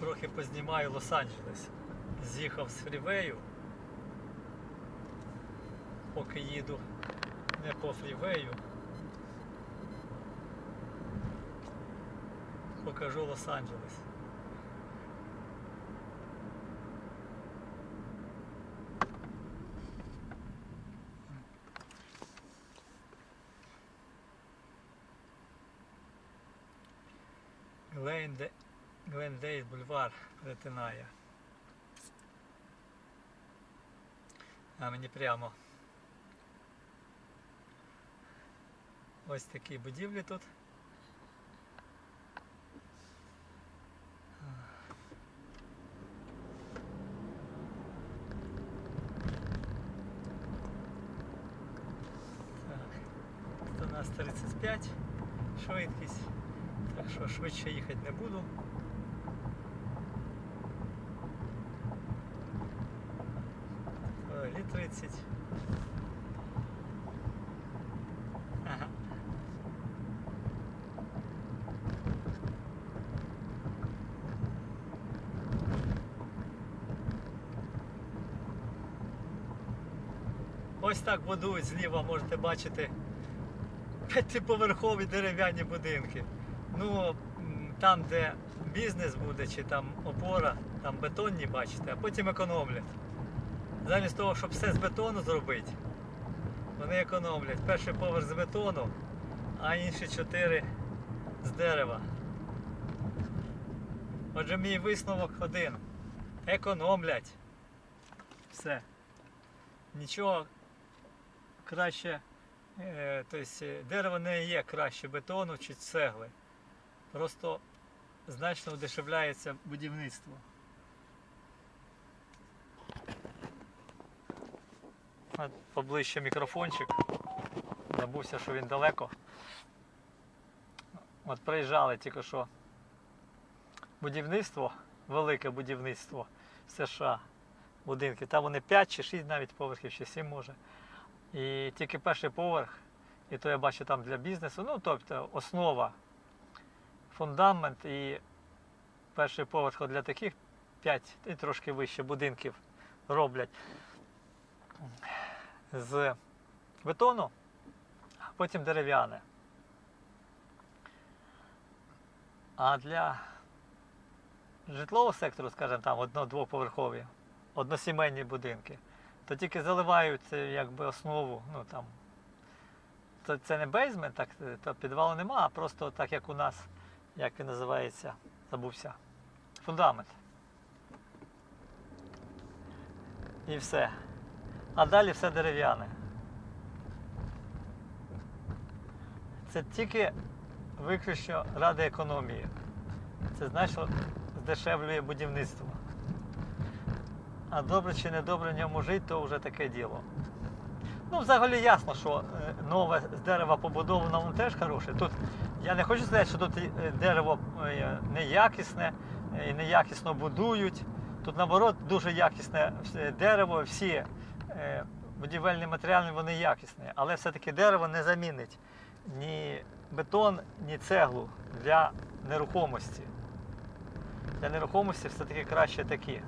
трохи познімаю Лос-Анджелес. З'їхав з фрівею. Поки їду не по фрівею. Покажу Лос-Анджелес. Гленде... Глендейс бульвар перетинає. А мені прямо. Ось такі будівлі тут. Так. Тут у нас 35 швидкість. Так що швидше їхати не буду. Взагалі 30. Ага. Ось так будують зліва, можете бачити п'ятиповерхові дерев'яні будинки. Ну, там, де бізнес буде, чи там опора, там бетонні бачите, а потім економлять. Замість того, щоб все з бетону зробити, вони економлять. Перший поверх з бетону, а інші чотири з дерева. Отже, мій висновок один. Економлять. Все. Нічого краще, е, тобто дерево не є краще бетону чи цегли. Просто значно удешевляється будівництво. Поближче мікрофончик. Забувся, що він далеко. От приїжджали тільки що будівництво, велике будівництво в США. Будинки. Там вони 5 чи 6 навіть поверхів, чи 7 може. І тільки перший поверх, і то я бачу там для бізнесу, ну тобто основа, фундамент і перший поверх для таких 5 і трошки вище будинків роблять з бетону, а потім дерев'яне. А для житлового сектору, скажімо, там одно-двоповерхові, односімейні будинки, то тільки заливають е, якби основу, ну там. То це не бейзмент, так, е, то підвалу нема, а просто так як у нас, як він називається, забувся. Фундамент. І все. А далі все дерев'яне. Це тільки виключно ради економії. Це значно здешевлює будівництво. А добре чи не добре в ньому жити, то вже таке діло. Ну, взагалі ясно, що е, нове з дерева побудовано, воно теж хороше. Тут я не хочу сказати, що тут е, дерево е, неякісне і неякісно будують. Тут наоборот дуже якісне дерево, всі будівельні матеріали вони якісні, але все-таки дерево не замінить ні бетон, ні цеглу для нерухомості. Для нерухомості все-таки краще такі.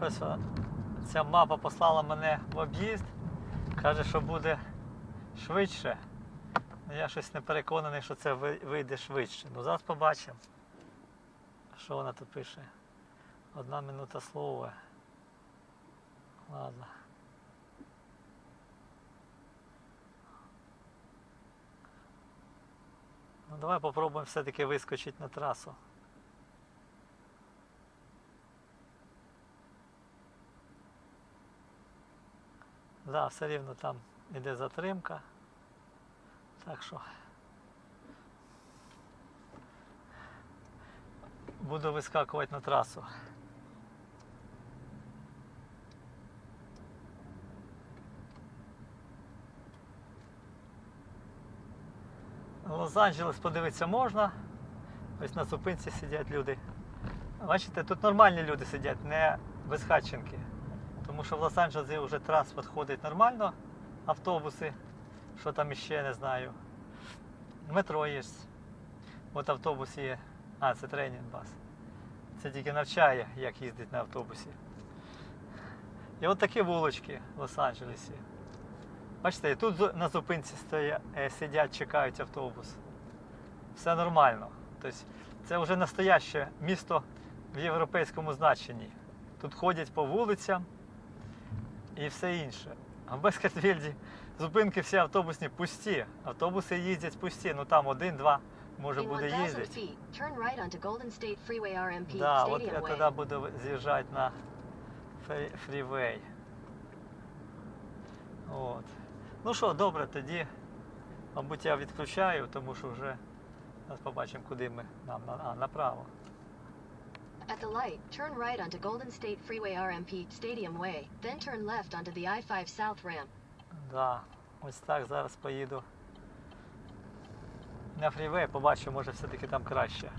Щось ця мапа послала мене в об'їзд, каже, що буде швидше. Ну, Я щось не переконаний, що це вийде швидше. Ну зараз побачимо. Що вона тут пише? Одна минута слова. Ладно. Ну давай попробуємо все-таки вискочити на трасу. Да, все рівно там іде затримка. Так що буду вискакувати на трасу. Лос-Анджелес подивитися можна. Ось на зупинці сидять люди. Бачите, тут нормальні люди сидять, не безхатченки. Тому що в Лос-Анджелесі вже транспорт ходить нормально, автобуси, що там іще не знаю. Метро є. От автобус є. А, це тренінг бас. Це тільки навчає, як їздити на автобусі. І от такі вулочки в Лос-Анджелесі. Бачите, тут на зупинці стоя, е, сидять, чекають автобус. Все нормально. Тобто це вже настояще місто в європейському значенні. Тут ходять по вулицям і все інше. А в Бескетвільді зупинки всі автобусні пусті. Автобуси їздять пусті. Ну там один-два може буде їздити. Да, от я тоді буду з'їжджати на фрівей. От. Ну що, добре, тоді, мабуть, я відключаю, тому що вже зараз побачимо, куди ми. Нам, а, направо. At the light, turn right onto Golden State Freeway RMP Stadium Way, then turn left onto the I-5 South ramp. Да, ось так зараз поїду на фрівей, побачу, може все-таки там краще.